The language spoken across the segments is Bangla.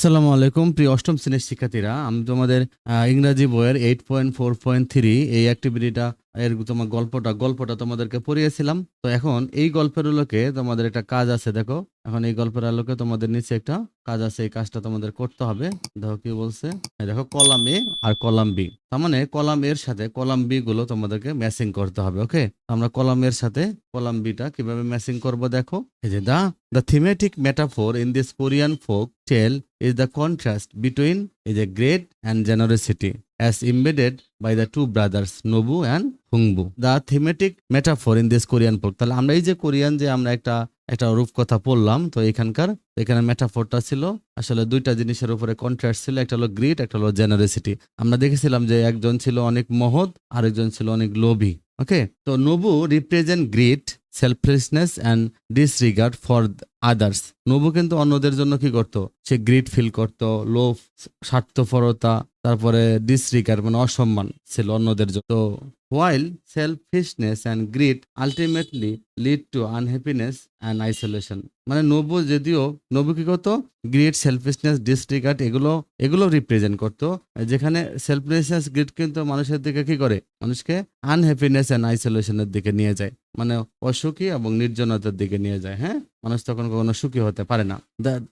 আসসালামু আলাইকুম, প্রিয় অষ্টম শ্রেণির শিক্ষার্থীরা। আমি তোমাদের ইংরাজি বইয়ের eight point four point three এই অ্যাক্টিভিটিটা এর তোমার গল্পটা গল্পটা তোমাদেরকে পড়িয়েছিলাম। তো এখন এই গল্পের আলোকে তোমাদের একটা কাজ আছে, দেখো। এখন এই গল্পের আলোকে তোমাদের নিচে একটা কাজ আছে, এই কাজটা তোমাদের করতে হবে। দেখো কি বলছে? দেখো, কলাম এ আর কলাম বি। তার মানে কলাম এর সাথে কলাম বি গুলো তোমাদেরকে ম্যাচিং করতে হবে ওকে আমরা কলাম এর সাথে কলাম বিটা কীভাবে ম্যাচিং করব, দেখো। এই যে the the thematic metaphor in this Korean folk tale is the contrast between a great and generosity as embedded by the two brothers, Nobu and Hungbu. The thematic metaphor in this Korean book, তাহলে আমরা এই যে কোরিয়ান যে আমরা একটা একটা রূপকথা পড়লাম, তো এখানকার, এখানে মেটাফোরটা ছিল, আসলে দুইটা জিনিসের উপরে কন্ট্রাস্ট ছিল, একটা হলো গ্রিড একটা হলো জেনারেসিটি আমরা দেখেছিলাম যে একজন ছিল অনেক মহৎ, আরেকজন ছিল অনেক লোভী ওকে তো Nolbu represent greed selflessness and disregard for others Nolbu কিন্তু অন্যদের জন্য কি করত? সে গ্রিড ফিল করত, লোভ, স্বার্থপরতা তারপরে ডিসরিগার্ড মানে অসম্মান ছিল অন্যদের জন্য। While selfishness and greed ultimately lead to unhappiness and isolation মানে নবু যদিও নবু কি করতো গ্রিড সেলফিশনেস ডিসরিগার্ড এগুলো এগুলো রিপ্রেজেন্ট করতো। যেখানে সেলফলেসনেস গ্রিড কিন্তু মানুষের দিকে কি করে? মানুষকে আনহ্যাপিনেস অ্যান্ড আইসোলেশনের দিকে নিয়ে যায়। মানে অসুখী এবং নির্জনতার দিকে নিয়ে যায় হ্যাঁ? মানুষ তখন কখনো সুখী হতে পারে না।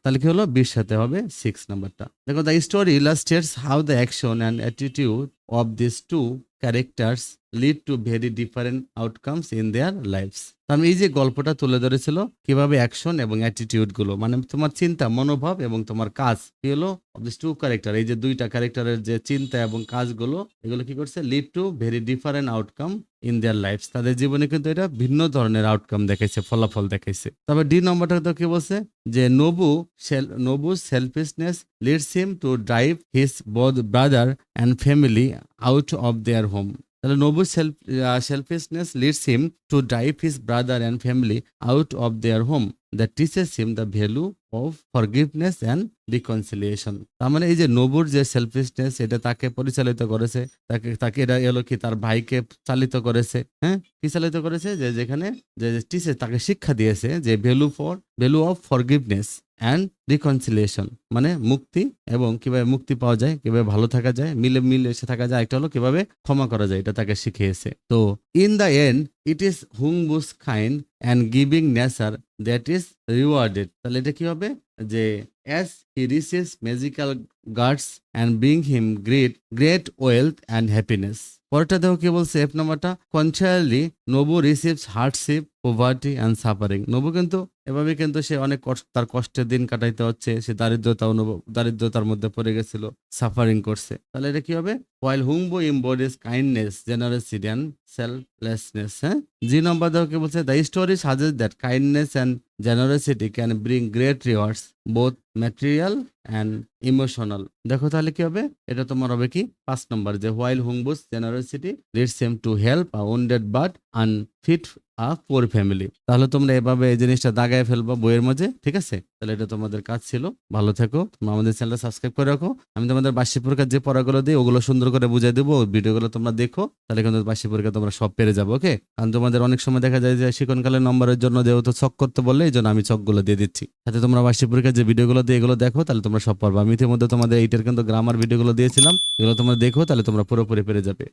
তাহলে কি হলো? বিশ সাথে হবে সিক্স নাম্বারটা দেখো the story illustrates how the action and attitude of this two characters lead to very different outcomes in their lifes আমি এই যে গল্পটা তুলে ধরেছিল, কীভাবে অ্যাকশন এবং অ্যাটিটিউডগুলো মানে তোমার চিন্তা, মনোভাব এবং তোমার কাজ, কি হলো? অফ দিস টু ক্যারেক্টার এই যে দুইটা ক্যারেক্টারের যে চিন্তা এবং কাজগুলো, এগুলো কি করছে? Lead to very different outcome in their life তাদের জীবনে কিন্তু এটা ভিন্ন ধরনের আউটকাম দেখাইছে, ফলাফল দেখাইছে। তবে ডি নম্বরটা তো কি বলছে? যে Nolbu Nolbu selfishness leads him to drive his both brother and family out of their home তাহলে Nolbu self selfishness leads him to drive his brother and family out of their home that teaches him the value of forgiveness and reconciliation তার মানে এই যে নবুর যে সেলফিশনেস এটা তাকে পরিচালিত করেছে। তাকে তাকে এটা এলো কি? তার ভাইকে চালিত করেছে। হ্যাঁ? কি চালিত করেছে? যে যেখানে, যে টিচার তাকে শিক্ষা দিয়েছে যে value for value of forgiveness and reconciliation মানে মুক্তি এবং কীভাবে মুক্তি পাওয়া যায়, কীভাবে ভালো থাকা যায়, মিলে মিলে এসে থাকা যায়, একটা হলো কীভাবে ক্ষমা করা যায়, এটা তাকে শিখিয়েছে। তো in the end it is Hung bush খাইন and giving nature that is rewarded তাহলে এটা কি হবে? যে as he receives magical guards and bring him great great wealth and happiness পরেরটা দেখো কি বলছে? এফ নাম্বারটা conversely Nabu receives hardship poverty and suffering Nabu কিন্তু, এভাবে কিন্তু সে অনেক কষ্ট, তার কষ্টের দিন কাটাইতে হচ্ছে, সে দারিদ্রতা অনুভব, দারিদ্রতার মধ্যে পড়ে গেছিল সাফারিং করছে। তাহলে এটা কি হবে? ওয়াইল হুম হুমবো embodies kindness generosity and selflessness হ্যাঁ? জি নম্বর দেখো কি বলছে? The story suggest that kindness and generosity can bring great rewards both material and emotional দেখো তাহলে কি হবে? এটা তোমার হবে কি? পাঁচ নম্বর যে while Heungbu's generosity leads same to help a wounded but unfit a poor family তাহলে তোমরা এভাবে এই জিনিসটা দাগায় ফেলবা বইয়ের মাঝে, ঠিক আছে? তাহলে এটা তোমাদের কাজ ছিল। ভালো থেকো। তোমরা আমাদের চ্যানেলটা সাবস্ক্রাইব করে রাখো। আমি তোমাদের বার্ষিক পরীক্ষার যে পড়াগুলো দিই, ওগুলো সুন্দর করে বুঝিয়ে দেবো। ওই ভিডিওগুলো তোমরা দেখো। তাহলে কিন্তু বার্ষিক পরীক্ষা তোমরা সব পেরে যাব, ওকে? কারণ তোমাদের অনেক সময় দেখা যায় যে শিক্ষণকালের নম্বরের জন্য যেহেতু চক করতে বললে, এই জন্য আমি চকগুলো দিয়ে দিচ্ছি। সাথে তোমরা বার্ষিক পরীক্ষার যে ভিডিওগুলো দিয়ে এগুলো দেখো, তাহলে তোমরা সব পারবে। আমি ইতিমধ্যে তোমাদের এইটার কিন্তু গ্রামার ভিডিওগুলো দিয়েছিলাম। এগুলো তোমরা দেখো, তাহলে তোমরা পুরোপুরি পেরে যাবে।